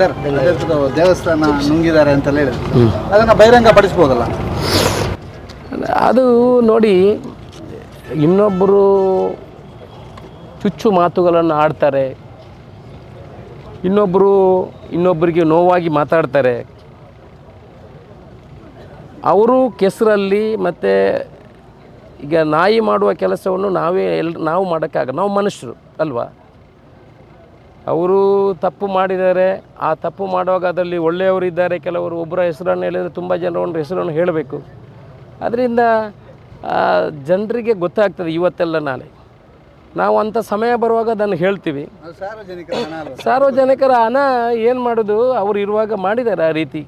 Sir ದೇವಸ್ಥಾನ ನುಂಗಿದ್ದಾರೆ ಅಂತ ಹೇಳಿದ್ರು. ಅದನ್ನ ಬಹಿರಂಗ ಪಡಿಸ್ಬೋದಲ್ಲ ಅದು ನೋಡಿ ಇನ್ನೊಬ್ಬರು ಚುಚ್ಚು ಮಾತುಗಳನ್ನು ಆಡ್ತಾರೆ ಇನ್ನೊಬ್ಬರು ಇನ್ನೊಬ್ಬರಿಗೆ ನೋವಾಗಿ ಮಾತಾಡ್ತಾರೆ. ಅವರು ಕೆಸರಲ್ಲಿ ಮತ್ತು ಈಗ ನಾಯಿ ಮಾಡುವ ಕೆಲಸವನ್ನು ನಾವೇ ಎಲ್ ನಾವು ಮಾಡೋಕ್ಕಾಗ ನಾವು ಮನುಷ್ಯರು ಅಲ್ವಾ? ಅವರು ತಪ್ಪು ಮಾಡಿದ್ದಾರೆ. ಆ ತಪ್ಪು ಮಾಡುವಾಗ ಅದರಲ್ಲಿ ಒಳ್ಳೆಯವರು ಇದ್ದಾರೆ. ಕೆಲವರು ಒಬ್ಬರ ಹೆಸರನ್ನು ಹೇಳಿದರೆ ತುಂಬ ಜನರ ಹೆಸರನ್ನು ಹೇಳಬೇಕು. ಅದರಿಂದ ಜನರಿಗೆ ಗೊತ್ತಾಗ್ತದೆ ಇವತ್ತೆಲ್ಲ ನಾಳೆ. ನಾವು ಅಂಥ ಸಮಯ ಬರುವಾಗ ಅದನ್ನು ಹೇಳ್ತೀವಿ. ಸಾರ್ವಜನಿಕರ ಹಣ ಏನು ಮಾಡೋದು? ಅವರು ಇರುವಾಗ ಮಾಡಿದ್ದಾರೆ ಆ ರೀತಿ.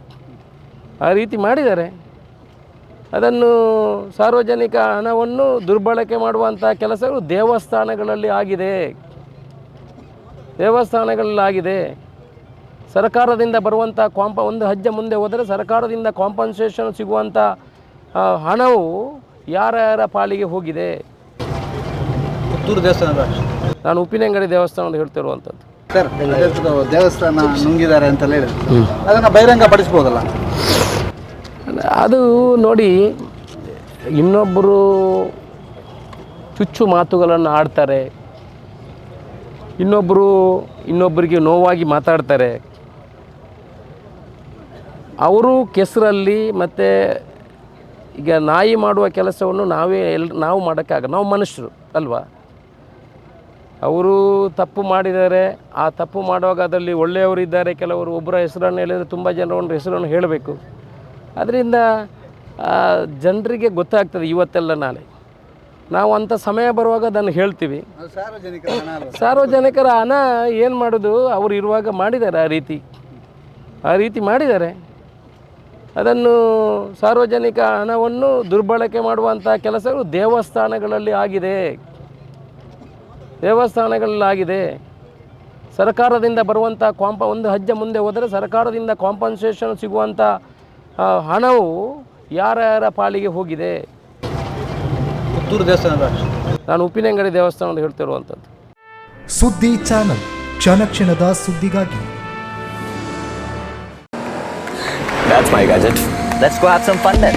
ಆ ರೀತಿ ಮಾಡಿದ್ದಾರೆ. ಅದನ್ನು ಸಾರ್ವಜನಿಕ ಹಣವನ್ನು ದುರ್ಬಳಕೆ ಮಾಡುವಂಥ ಕೆಲಸಗಳು ದೇವಸ್ಥಾನಗಳಲ್ಲಿ ಆಗಿದೆ. ದೇವಸ್ಥಾನಗಳಲ್ಲಿ ಆಗಿದೆ ಸರ್ಕಾರದಿಂದ ಬರುವಂಥ ಕಾಂಪ ಒಂದು ಹೆಜ್ಜೆ ಮುಂದೆ ಹೋದರೆ ಸರ್ಕಾರದಿಂದ ಕಾಂಪನ್ಸೇಷನ್ ಸಿಗುವಂಥ ಹಣವು ಯಾರ ಯಾರ ಪಾಲಿಗೆ ಹೋಗಿದೆ? ಪುತ್ತೂರು ದೇವಸ್ಥಾನದ ನಾನು ಉಪ್ಪಿನಂಗಡಿ ದೇವಸ್ಥಾನದ ಹೇಳ್ತಿರುವಂಥದ್ದು ಸರ್ ದೇವಸ್ಥಾನ ನುಂಗಿದ್ದಾರೆ ಅಂತ ಹೇಳಿ. ಅದನ್ನು ಬಹಿರಂಗ ಪಡಿಸ್ಬೋದಲ್ಲ ಅದು ನೋಡಿ ಇನ್ನೊಬ್ಬರು ಚುಚ್ಚು ಮಾತುಗಳನ್ನು ಆಡ್ತಾರೆ. ಇನ್ನೊಬ್ಬರು ಇನ್ನೊಬ್ಬರಿಗೆ ನೋವಾಗಿ ಮಾತಾಡ್ತಾರೆ. ಅವರು ಕೆಸರಲ್ಲಿ ಮತ್ತು ಈಗ ನಾಯಿ ಮಾಡುವ ಕೆಲಸವನ್ನು ನಾವೇ ಎಲ್, ನಾವು ಮಾಡೋಕ್ಕಾಗ ನಾವು ಮನುಷ್ಯರು ಅಲ್ವಾ? ಅವರು ತಪ್ಪು ಮಾಡಿದ್ದಾರೆ, ಆ ತಪ್ಪು ಮಾಡುವಾಗ ಅದರಲ್ಲಿ ಒಳ್ಳೆಯವರು ಇದ್ದಾರೆ, ಕೆಲವರು ಒಬ್ಬರ ಹೆಸರನ್ನು ಹೇಳಿದರೆ ತುಂಬ ಜನರ ಹೆಸರನ್ನು ಹೇಳಬೇಕು. ಅದರಿಂದ ಜನರಿಗೆ ಗೊತ್ತಾಗ್ತದೆ ಇವತ್ತೆಲ್ಲ ನಾಳೆ. ನಾವು ಅಂತ ಸಮಯ ಬರುವಾಗ ಅದನ್ನು ಹೇಳ್ತೀವಿ. ಸಾರ್ವಜನಿಕರ ಹಣ ಏನು ಮಾಡೋದು? ಅವರು ಇರುವಾಗ ಮಾಡಿದ್ದಾರೆ ಆ ರೀತಿ. ಆ ರೀತಿ ಮಾಡಿದ್ದಾರೆ. ಅದನ್ನು ಸಾರ್ವಜನಿಕ ಹಣವನ್ನು ದುರ್ಬಳಕೆ ಮಾಡುವಂಥ ಕೆಲಸಗಳು ದೇವಸ್ಥಾನಗಳಲ್ಲಿ ಆಗಿದೆ. ದೇವಸ್ಥಾನಗಳಲ್ಲಿ ಆಗಿದೆ. ಸರ್ಕಾರದಿಂದ ಬರುವಂಥ ಕಾಂಪ ಒಂದು ಹೆಜ್ಜೆ ಮುಂದೆ ಹೋದರೆ ಸರ್ಕಾರದಿಂದ ಕಾಂಪನ್ಸೇಷನ್ ಸಿಗುವಂಥ ಹಣವು ಯಾರ ಯಾರ ಪಾಲಿಗೆ ಹೋಗಿದೆ? ಪುತ್ತೂರು ದೇವಸ್ಥಾನದ ನಾನು ಉಪ್ಪಿನಂಗಡಿ ದೇವಸ್ಥಾನದ ಹೇಳ್ತಿರುವಂಥದ್ದು ಸುದ್ದಿ ಚಾನಲ್ ಕ್ಷಣ ಕ್ಷಣದ ಸುದ್ದಿಗಾಗಿ That's my gadget. Let's go have some fun then.